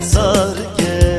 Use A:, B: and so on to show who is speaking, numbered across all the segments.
A: sarı gelin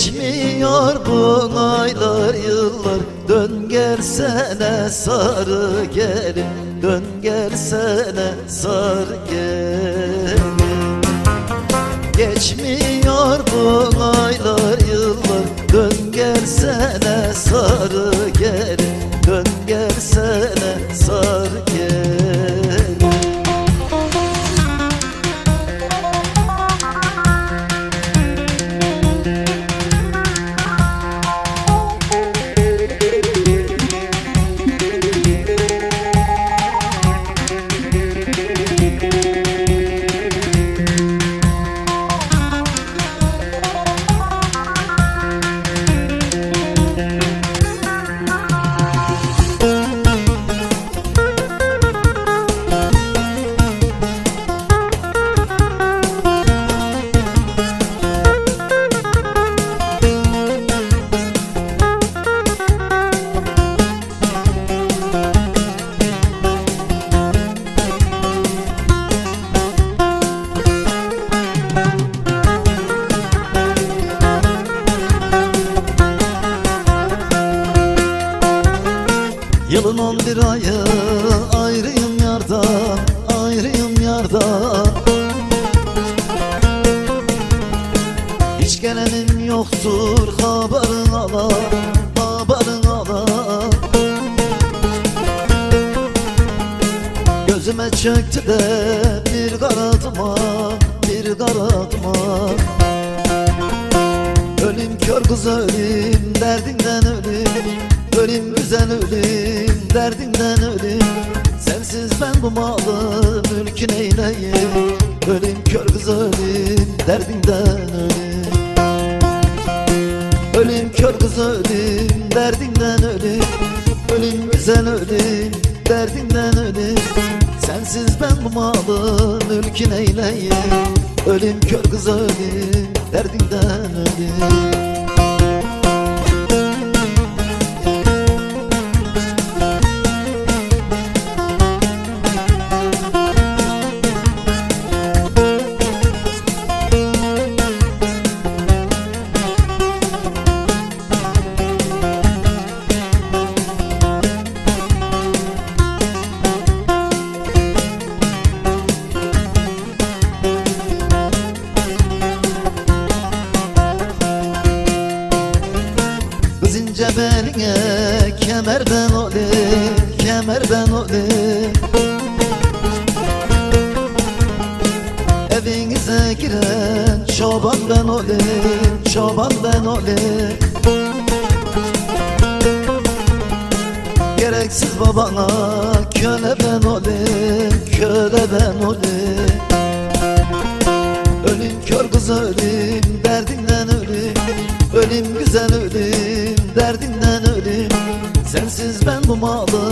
A: Geçmiyor bu aylar yıllar. Dön gelsene sarı gelin Dön gelsene sarı gelin Geçmiyor bu aylar yıllar. Dön gelsene sarı gelin Yılın on bir ayı ayrıyım yardan Ayrıyım yardan Hiç gelenim yoktur haberin ala Haberin ala. Gözüme çöktü de bir karadıma Bir karadıma Ölüm kör kız ölüm derdinden ölüm Ölüm güzel ölüm derdinden ölüm. Sensiz ben bu malı mülkün eyleyim Ölüm kör kız ölüm derdinden ölüm. Ölüm kör kız ölüm derdinden ölüm. Ölüm güzel ölüm derdinden ölüm. Sensiz ben bu malı mülkün eyleyim Ölüm kör kız ölüm derdinden ölüm Olayım Evinize giren çoban ben olayım Çoban ben olayım Gereksiz babana köle ben olayım Köle ben olayım Ölüm kör kız ölüm derdinden ölüm. Ölüm güzel ölüm derdinden ölüm. Sensiz ben bu malı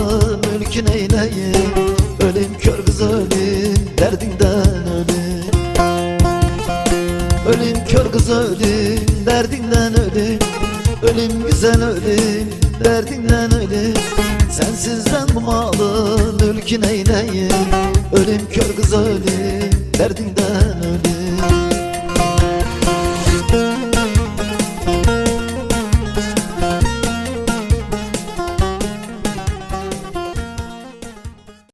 A: mülkün eyleyim Ölüm kör kız ölüm derdinden ölüm Ölüm kör kız ölüm derdinden ölüm Ölüm güzel ölüm derdinden ölüm Sensiz ben bu malı mülkün eyleyim Ölüm kör kız ölüm derdinden ölüm